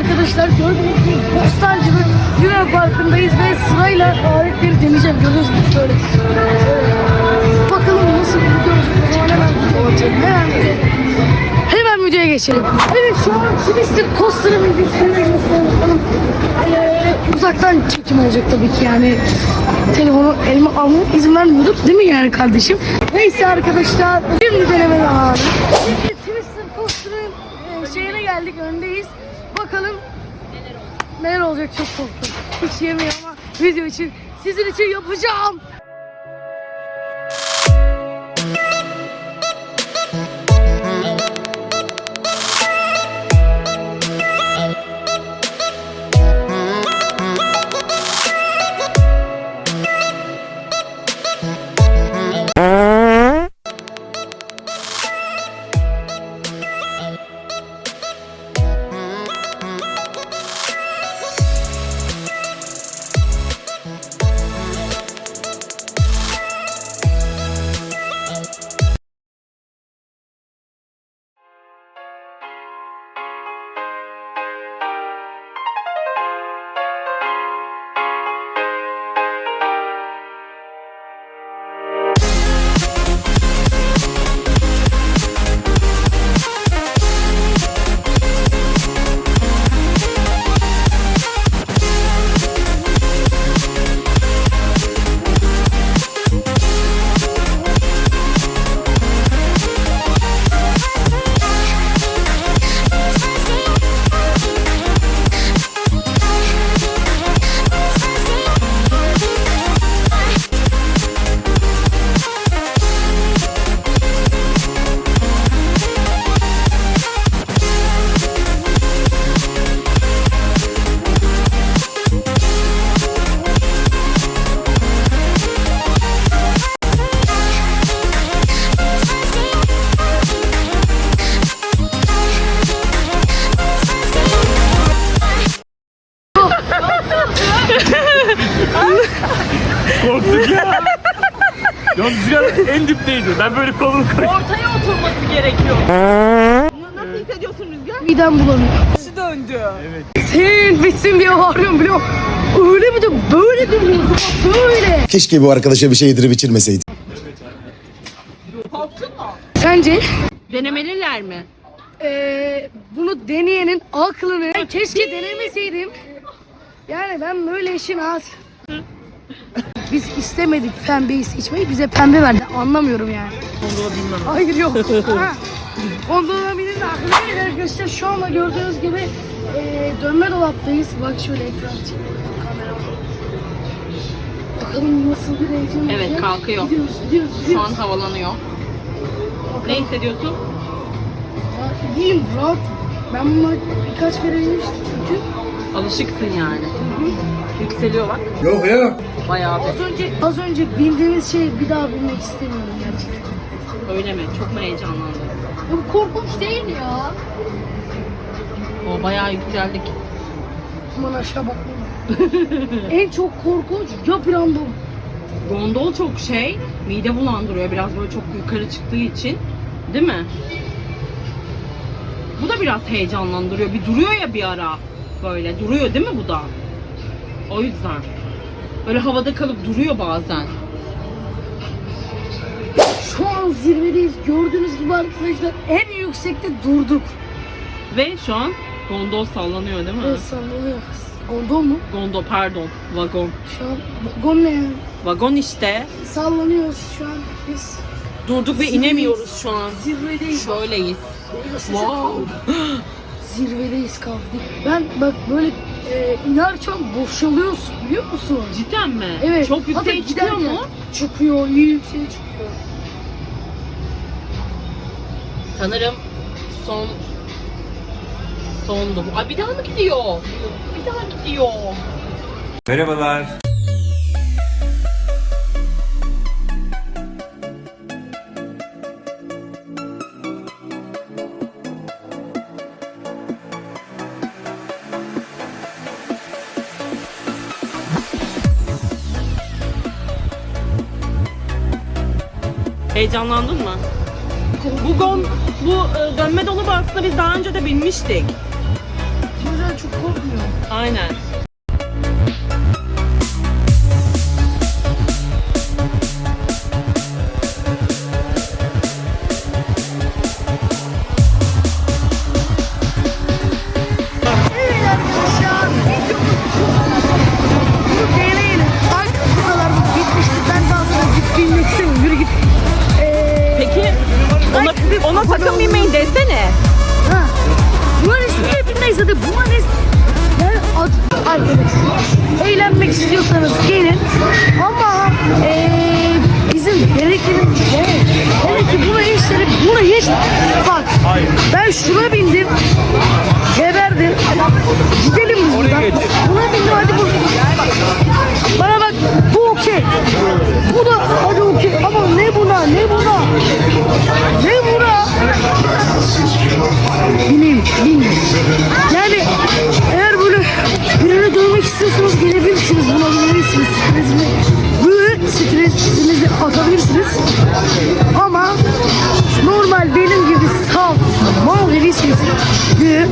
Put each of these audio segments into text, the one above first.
arkadaşlar gördüğünüz gibi Bostancı'nın Luna Parkı'ndayız ve sırayla aletleri deneyeceğim. Gibi böyle. Şöyle. Bakalım nasıl bir olacak. O zaman hemen video geçelim. Hemen videoya Hemen videoya geçelim. Evet şu an Twister Coaster'ın videosunu bakalım. Ee, uzaktan çekim olacak tabii ki yani. Telefonu elime almaya izin vermiyorduk değil mi yani kardeşim? Neyse arkadaşlar şimdi deneme zamanı. Şimdi Twister Coaster'ın e, şeyine geldik öndeyiz. Bakalım neler olacak çok korktum. Hiç yemiyor ama video için sizin için yapacağım. Ya. Rüzgar en dipteydi. Ben böyle kolumu koydum. Ortaya oturması gerekiyor. Nasıl hissediyorsun Rüzgar? Midem bulanıyor. Başı döndü. Senin bitsin diye bağırıyorum biliyorum. Öyle mi de böyle mi? Böyle. Keşke bu arkadaşa bir şey yedirip içirmeseydi. Korktun mu? Sence Denemeliler mi? eee, bunu deneyenin aklını keşke denemeseydim. Yani ben böyle işin az. Biz istemedik pembeyi seçmeyi bize pembe verdi. Anlamıyorum yani. Gondola bilmem. Hayır yok. Ha. Gondola binin de aklına gelir arkadaşlar. Şu anda gördüğünüz gibi eee, dönme dolaptayız. Bak şöyle ekran çekiyor kamera. Bakalım nasıl bir heyecan Evet, olacak. kalkıyor. Gidiyoruz, gidiyoruz, Şu gidiyoruz. an havalanıyor. Ne hissediyorsun? Ya, İyiyim rahat. Ben bununla birkaç kere inmiştim çünkü. Alışıksın yani. Yükseliyor bak. Yok ya. Bayağı Az önce az önce bildiğimiz şey bir daha bilmek istemiyorum gerçekten. Öyle mi? Çok mu heyecanlandın? Bu korkunç değil ya. O bayağı yükseldik. Aman aşağı bakmayın. en çok korkunç ya anda. Gondol çok şey, mide bulandırıyor biraz böyle çok yukarı çıktığı için. Değil mi? Bu da biraz heyecanlandırıyor. Bir duruyor ya bir ara. Böyle duruyor değil mi bu da? O yüzden. Böyle havada kalıp duruyor bazen. Şu an zirvedeyiz. Gördüğünüz gibi arkadaşlar en yüksekte durduk. Ve şu an gondol sallanıyor değil mi? Evet sallanıyor. Gondol mu? Gondol pardon. Vagon. Şu an vagon ne yani? Vagon işte. Sallanıyoruz şu an biz. Durduk ve inemiyoruz şu an. Zirvedeyiz. Şöyleyiz. Wow. Zirvedeyiz kaldık. Ben bak böyle e, inerken boşalıyorsun biliyor musun? Cidden mi? Evet. Çok Hatta yükseğe çıkıyor giderken mu? Çıkıyor, iyi yükseğe çıkıyor. Sanırım son sondu. Ay bir daha mı gidiyor? Bir daha gidiyor. Merhabalar. Heyecanlandın mı? Bu gon, bu e, dönme dolabı aslında biz daha önce de binmiştik. Güzel çok korkmuyor. Aynen. Ona, takım bilmeyin desene. Ha. Bunların ismi hep neyse de bunların ismi yani ad, arkadaşlar eğlenmek istiyorsanız gelin. Ama eee bizim gereklerim evet ki buna hiç buna hiç bak ben şuna bindim geberdim. Gidelim biz buradan. Buna bindim hadi bu bana bak gelebilirsiniz, bulabilirsiniz. Stresini, böyle stresinizi atabilirsiniz. Ama normal benim gibi saf, mal biriyseniz de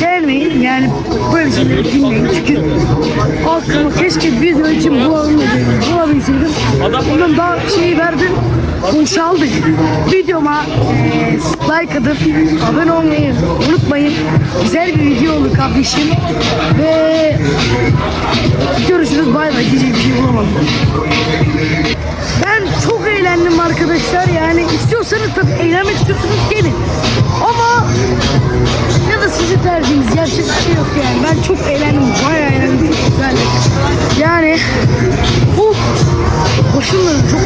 gelmeyin. Yani böyle şeyleri bilmeyin. Çünkü aklıma keşke video için bulabilseydim. Bulabilseydim. Ondan daha şeyi verdim. Boşaldık. Videoma eee, like atıp abone olmayı unutmayın. Güzel bir video oldu kardeşim. Ve görüşürüz bay bay diyecek bir şey bulamadım. Ben çok eğlendim arkadaşlar. Yani istiyorsanız tabii eğlenmek istiyorsanız gelin. Ama ya da sizin tercihiniz yapacak bir şey yok yani. Ben çok eğlendim. Bayağı eğlendim. Çok. Yani bu başım dönüyor. Çok,